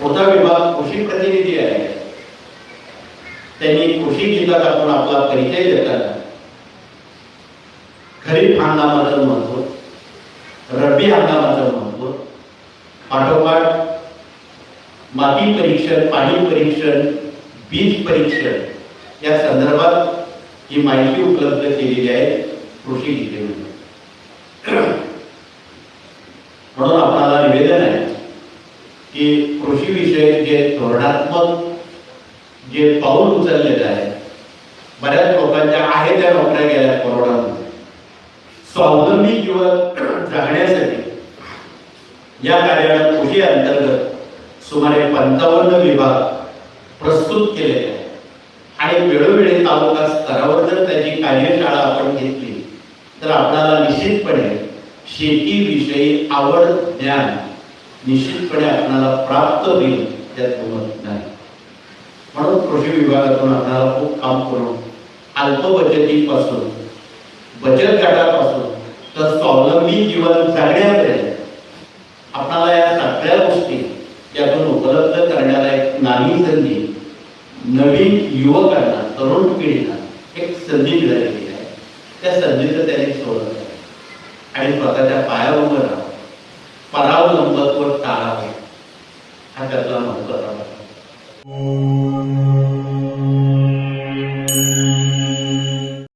मोठा विभाग कृषी प्रतिनिधी आहे. त्यांनी कृषी जिल्ह्यात आपण आपला परिचय देताना खरीप हंगामाचं महत्त्व रब्बी हंगामाचं महत्त्व पाठोपाठ माती परीक्षण पाणी परीक्षण बीज परीक्षण या संदर्भात ही माहिती उपलब्ध केलेली आहे कृषी जिल्ह्यामध्ये. म्हणून आपणाला निवेदन आहे की कृषी विषयक जे धोरणात्मक जे पाऊल उचललेलं आहे बऱ्याच लोकांच्या आहे त्या नोकऱ्या गेल्या कोरोनामध्ये स्वावलंबी जीवन जगण्यासाठी या कार्यालयात कृषी अंतर्गत सुमारे पंचावन्न विभाग प्रस्तुत केलेले आहेत. आणि वेळोवेळी तालुका स्तरावर जर त्याची कार्यशाळा आपण घेतली तर आपल्याला निश्चितपणे शेतीविषयी आवड ज्ञान निश्चितपणे आपणाला प्राप्त होईल त्यात गमत नाही. म्हणून कृषी विभागातून आपणाला खूप काम करून अल्प बचतीपासून बचत गटापासून तर स्वावलंबी जीवन जगण्यापर्यंत आपणाला या सगळ्या गोष्टी यातून उपलब्ध करण्याला एक नावी संधी नवीन युवकांना तरुण पिढीला एक संधी मिळालेली आहे. त्या संधीचं त्याने सोडत आहे. आणि स्वतःच्या पायावर para ulang bakul tarawih. Hadaplah kan membuat ramadhan.